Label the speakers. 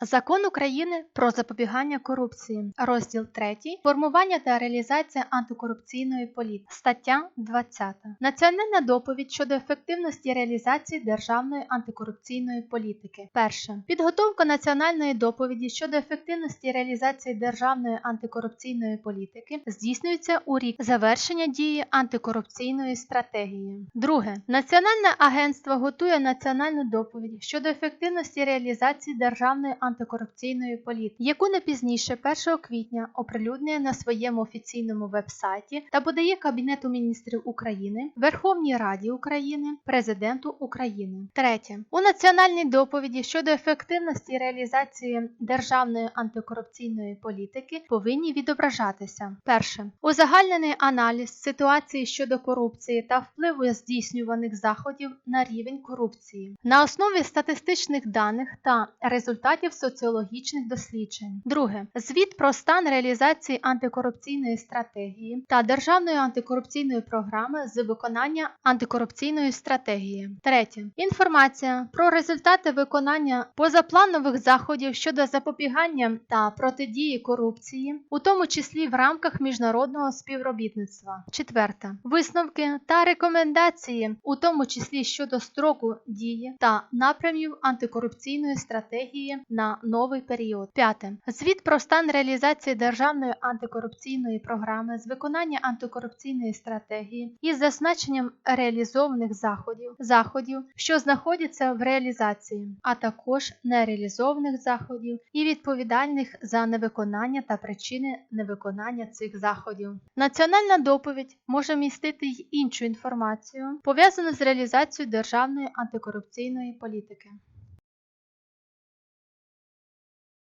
Speaker 1: Закон України про запобігання корупції, розділ 3. Формування та реалізація антикорупційної політики. Стаття 20. Національна доповідь щодо ефективності реалізації державної антикорупційної політики. Перше. Підготовка національної доповіді щодо ефективності реалізації державної антикорупційної політики здійснюється у рік завершення дії антикорупційної стратегії. Друге. Національне агентство готує національну доповідь щодо ефективності реалізації державної антикорупційної політики, яку не пізніше 1 квітня оприлюднює на своєму офіційному вебсайті та подає Кабінету міністрів України, Верховній Раді України, Президенту України. Третє. У національній доповіді щодо ефективності реалізації державної антикорупційної політики повинні відображатися. Перше. Узагальнений аналіз ситуації щодо корупції та впливу здійснюваних заходів на рівень корупції на основі статистичних даних та результатів соціологічних досліджень. Друге. Звіт про стан реалізації антикорупційної стратегії та державної антикорупційної програми з виконання антикорупційної стратегії. Третє. Інформація про результати виконання позапланових заходів щодо запобігання та протидії корупції, у тому числі в рамках міжнародного співробітництва. Четверте. Висновки та рекомендації, у тому числі щодо строку дії та напрямів антикорупційної стратегії на новий період. П'яте. Звіт про стан реалізації державної антикорупційної програми з виконання антикорупційної стратегії із зазначенням реалізованих заходів, заходів, що знаходяться в реалізації, а також нереалізованих заходів і відповідальних за невиконання та причини невиконання цих заходів. Національна доповідь може містити й іншу інформацію, пов'язану з реалізацією державної антикорупційної політики.